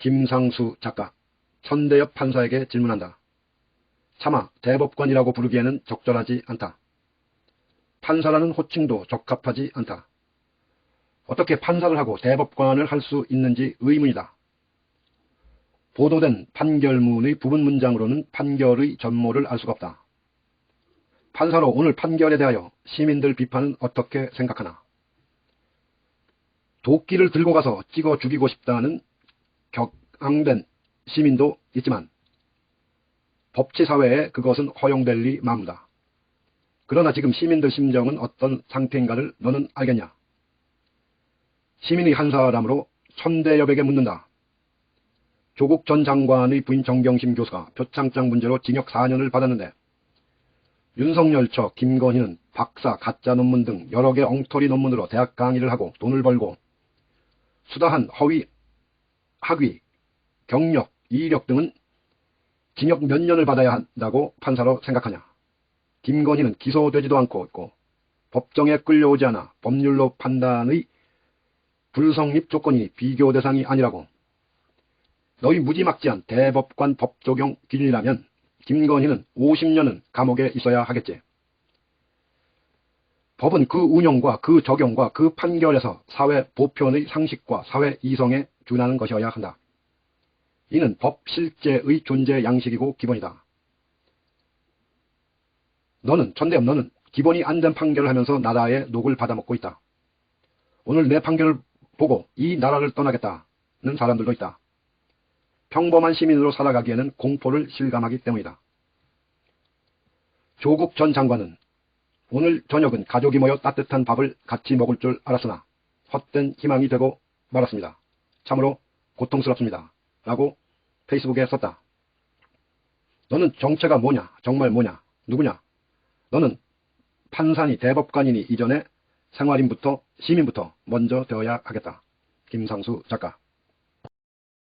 김상수 작가, 천대엽 판사에게 질문한다. 차마 대법관이라고 부르기에는 적절하지 않다. 판사라는 호칭도 적합하지 않다. 어떻게 판사를 하고 대법관을 할 수 있는지 의문이다. 보도된 판결문의 부분 문장으로는 판결의 전모를 알 수가 없다. 판사로 오늘 판결에 대하여 시민들 비판은 어떻게 생각하나? 도끼를 들고 가서 찍어 죽이고 싶다는 격앙된 시민도 있지만 법치사회에 그것은 허용될 리 마무다. 그러나 지금 시민들 심정은 어떤 상태인가를 너는 알겠냐? 시민의 한 사람으로 천대엽에게 묻는다. 조국 전 장관의 부인 정경심 교수가 표창장 문제로 징역 4년을 받았는데 윤석열 처 김건희는 박사, 가짜 논문 등 여러 개 엉터리 논문으로 대학 강의를 하고 돈을 벌고 수다한 허위, 학위, 경력, 이력 등은 징역 몇 년을 받아야 한다고 판사로 생각하냐. 김건희는 기소되지도 않고 있고 법정에 끌려오지 않아 법률로 판단의 불성립 조건이 비교 대상이 아니라고. 너희 무지막지한 대법관 법 적용 기준이라면 김건희는 50년은 감옥에 있어야 하겠지. 법은 그 운영과 그 적용과 그 판결에서 사회 보편의 상식과 사회 이성에 준하는 것이어야 한다. 이는 법 실제의 존재 양식이고 기본이다. 너는 천대엽 너는 기본이 안 된 판결을 하면서 나라의 녹을 받아먹고 있다. 오늘 내 판결을 보고 이 나라를 떠나겠다는 사람들도 있다. 평범한 시민으로 살아가기에는 공포를 실감하기 때문이다. 조국 전 장관은 오늘 저녁은 가족이 모여 따뜻한 밥을 같이 먹을 줄 알았으나 헛된 희망이 되고 말았습니다. 참으로 고통스럽습니다. 라고 페이스북에 썼다. 너는 정체가 뭐냐? 정말 뭐냐? 누구냐? 너는 판사니 대법관이니 이전에 생활인부터 시민부터 먼저 되어야 하겠다. 김상수 작가